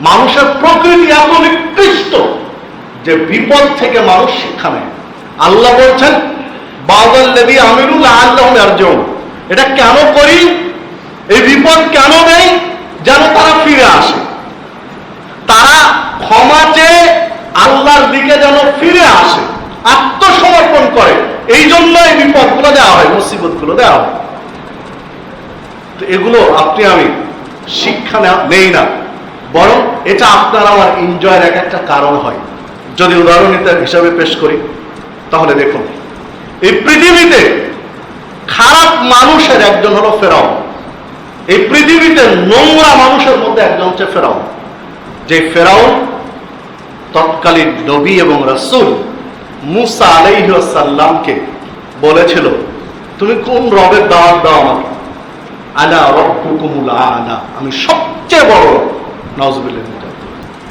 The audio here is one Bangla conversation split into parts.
মানুষের প্রকৃতি এত নিকৃষ্ট যে বিপদ থেকে মানুষ শিক্ষা নেয়। আল্লাহ বলছেন বাউদ্দি আমিরুল আল্লাহ আর্জন এটা কেন করি? এই বিপদ কেন নেই? যেন তারা ফিরে আসে। তারা ক্ষমা চেয়ে আল্লাহর দিকে যেন ফিরে আসে, আত্মসমর্পণ করে। এই জন্য এই বিপদগুলো দেওয়া হয়, মুসিবতগুলো দেওয়া হয়। তো এগুলো আপনি আমি শিক্ষা নেই না। বরং এটা আপনার আমার এনজয়ের এক একটা কারণ হয়। যদি উদাহরণ হিসাবে পেশ করি, তাহলে দেখুন, এই পৃথিবীতে খারাপ মানুষের একজন হলো ফেরাও এই পৃথিবীতে নোংরা মানুষের মধ্যে একজন হচ্ছে ফেরাও যে ফেরাও তৎকালীন নবী এবং রসুল মুসা আলাইসাল্লামকে বলেছিল, তুমি কোন রবের দাওয়াত দাও আমাকে? আনা রব্বুকুমুল আলা আমি সবচেয়ে বড়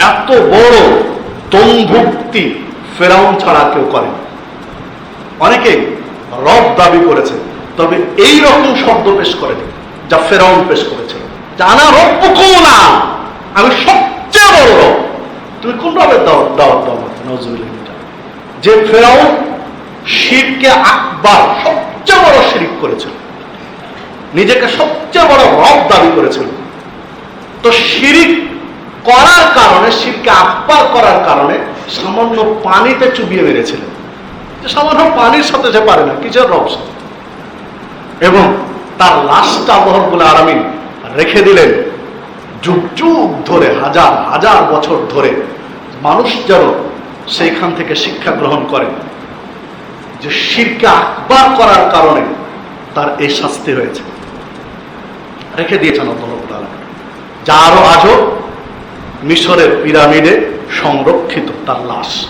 এত বড় তম্ভুক্তি ফেরাউন ছাড়া কেউ করে অনেকে রব দাবি করেছে, তবে এই রকম শব্দ পেশ করেনি যা ফেরাউন পেশ করেছে। জানা রব্বুকুমুল না। আমি সবচেয়ে বড় রব। তুমি কোন রবের দাওয়াত দাওয়াত দাও আমাকে নজবিল্লাহ যে ফেরাউন শিরকে আকবার সবচেয়ে বড় শিরিক করেছিল, নিজেকে সবচেয়ে বড় রব দাবি করেছিল, তো শিরিক করার কারণে শিরকে আকবার করার কারণে সামান্য পানিতে চুবিয়ে মেরেছিলেন। সামান্য পানির সাথে যে পারে না, কিসের রব এবং তার লাশটা আল্লাহবুল আরামিন রেখে দিলেন। যুগ যুগ ধরে, হাজার হাজার বছর ধরে মানুষ যেন সেইখান থেকে শিক্ষা গ্রহণ করে। যে শিরকে আকবার করার কারণে তার এই শাস্তি হয়েছে। রেখে দিয়েছেন অন্তর্ভুক্ত যা আরও আজও মিশরের পিরামিডে সংরক্ষিত তার লাশ।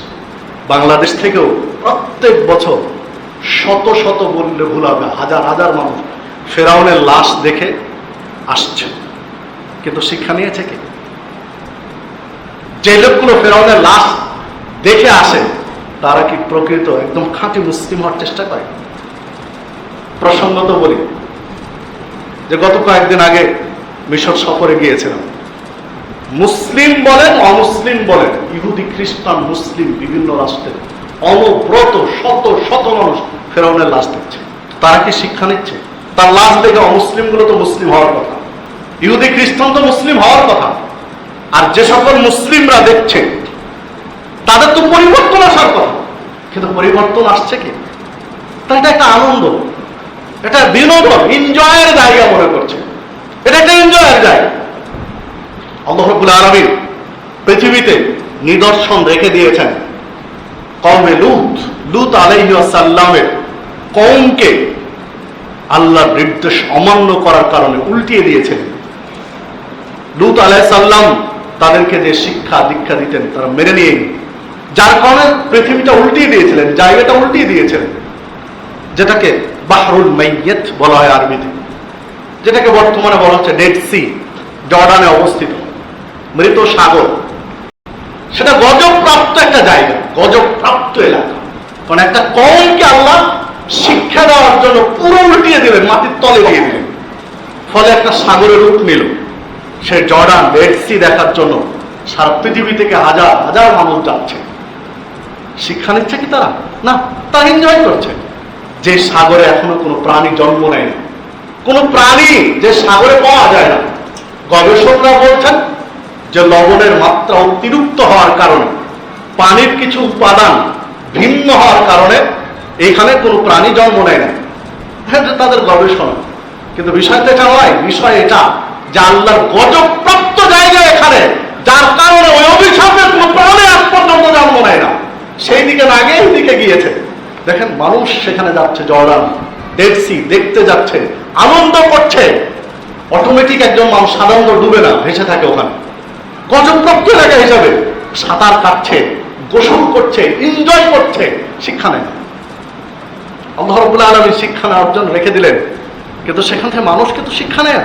বাংলাদেশ থেকেও প্রত্যেক বছর শত শত বললে ভুল হবে, হাজার হাজার মানুষ ফেরাউনের লাশ দেখে আসছে। কিন্তু শিক্ষা নিয়েছে কি? যে লোকগুলো ফেরাউনের লাশ দেখে আসে, তারা কি প্রকৃত একদম খাঁটি মুসলিম হওয়ার চেষ্টা করে? প্রসঙ্গত বলি যে গত কয়েকদিন আগে মিশর সফরে গিয়েছিলাম। মুসলিম বলেন, অমুসলিম বলেন। ইহুদি, খ্রিস্টান, মুসলিম, বিভিন্ন রাষ্ট্রের অনব্রত শত শত মানুষ ফেরাউনের লাশ দেখছে। তারা কি শিক্ষা নিচ্ছে? তার লাশ দেখে অমুসলিমগুলো তো মুসলিম হওয়ার কথা। ইহুদি, খ্রিস্টান তো মুসলিম হওয়ার কথা। আর যে সকল মুসলিমরা দেখছে, তাদের তো পরিবর্তন আসার কথা। কিন্তু পরিবর্তন আসছে কি? তা এটা একটা আনন্দ। এটা বিনোদন এনজয়ের জায়গা মনে করছে। এটা একটা এনজয়ের জায়গা। আল্লাহবুল আলমী পৃথিবীতে নিদর্শন রেখে দিয়েছেন। কমে লুত লুত আলাইসাল্লামের কমকে আল্লাহর নির্দেশ অমান্য করার কারণে উল্টিয়ে দিয়েছেন। লুত আলাইসাল্লাম তাদেরকে যে শিক্ষা, দীক্ষা দিতেন, তারা মেনে নিয়ে যার কারণে পৃথিবীটা উল্টিয়ে দিয়েছিলেন, জায়গাটা উল্টিয়ে দিয়েছিলেন। যেটাকে বাহরুল মাইয়েত বলা হয় আরবিতে। যেটাকে বর্তমানে বলা হচ্ছে ডেড সি, জর্ডানে অবস্থিত। মৃত সাগর। সেটা গজবপ্রাপ্ত একটা জায়গা, গজবপ্রাপ্ত এলাকা। কারণ একটা কমকে আল্লাহ শিক্ষা দেওয়ার জন্য পুরো উল্টিয়ে দিলেন, মাটির তলে দিয়ে দিলেন। ফলে একটা সাগরের রূপ নিল। সে জর্ডান, রেড সি দেখার জন্য সারা পৃথিবী থেকে হাজার হাজার মানুষ যাচ্ছে। শিক্ষা নিচ্ছে কি তারা? না, তারা এনজয় করছে। যে সাগরে এখনও কোনো প্রাণী জন্ম নেয় না কোনো প্রাণী যে সাগরে পাওয়া যায় না। গবেষকরা বলছেন যে লবণের মাত্রা অতিরিক্ত হওয়ার কারণে, পানির কিছু উপাদান ভিন্ন হওয়ার কারণে এখানে কোনো প্রাণী জন্ম নেয় না হ্যাঁ তাদের গবেষণা। কিন্তু বিষয়টা এটা নয়, বিষয় এটা যে আল্লাহর গজবপ্রাপ্ত জায়গা এখানে, যার কারণে ওই অভিশাপের কোনো প্রাণী আজ পর্যন্ত জন্ম নেয় না। সেই দিকে না গিয়ে দিকে গিয়েছে। দেখেন, মানুষ সেখানে যাচ্ছে, জর্ডান ডেডসি দেখতে যাচ্ছে, আনন্দ করছে। অটোমেটিক একজন মানুষ সাধারণত ডুবে না, ভেসে থাকে ওখানে। গজবপ্রাপ্ত জায়গা হিসাবে সাঁতার কাটছে, গোসল করছে এনজয় করছে, শিক্ষা নেয় আল্লাহ রবুল্লা আলমী শিক্ষা নেওয়ার জন্য রেখে দিলেন। কিন্তু সেখান থেকে মানুষ কিন্তু শিক্ষা নেয়